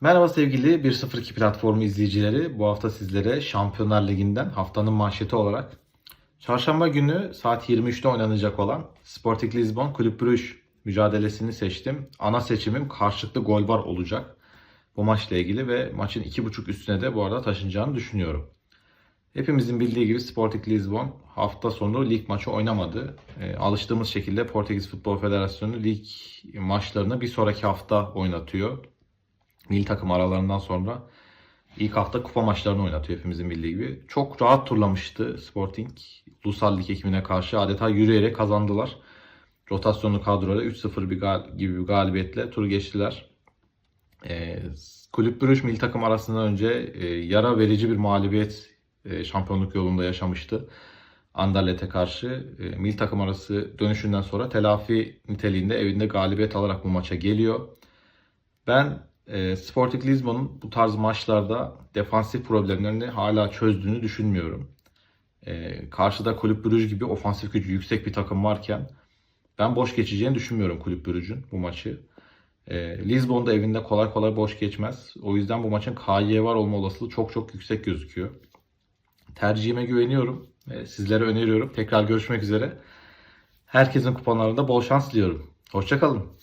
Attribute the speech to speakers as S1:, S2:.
S1: Merhaba sevgili 102 platformu izleyicileri. Bu hafta sizlere Şampiyonlar Ligi'nden haftanın manşeti olarak Çarşamba günü saat 23'te oynanacak olan Sporting Lisbon Kulüp Brugge mücadelesini seçtim. Ana seçimim karşılıklı gol var olacak bu maçla ilgili ve maçın 2.5 üstüne de bu arada taşınacağını düşünüyorum. Hepimizin bildiği gibi Sporting Lisbon hafta sonu lig maçı oynamadı. E, alıştığımız şekilde Portekiz Futbol Federasyonu lig maçlarını bir sonraki hafta oynatıyor. Milli takım aralarından sonra ilk hafta kupa maçlarını oynatıyor hepimizin bildiği gibi. Çok rahat turlamıştı Sporting. Ulusal Lig ekibine karşı adeta yürüyerek kazandılar. Rotasyonlu kadroyla 3-0 bir gal- gibi bir galibiyetle turu geçtiler. E, Kulüp Brugge milli takım arasından önce e, yara verici bir mağlubiyet e, şampiyonluk yolunda yaşamıştı. Anderlet'e karşı e, milli takım arası dönüşünden sonra telafi niteliğinde evinde galibiyet alarak bu maça geliyor. Ben e, Sporting Lisbon'un bu tarz maçlarda defansif problemlerini hala çözdüğünü düşünmüyorum. E, karşıda Kulüp Brugge gibi ofansif gücü yüksek bir takım varken ben boş geçeceğini düşünmüyorum Kulüp Brugge'ün bu maçı. E, Lisbon'da evinde kolay kolay boş geçmez. O yüzden bu maçın KY var olma olasılığı çok çok yüksek gözüküyor. Tercihime güveniyorum. E, sizlere öneriyorum. Tekrar görüşmek üzere. Herkesin kuponlarında bol şans diliyorum. Hoşçakalın.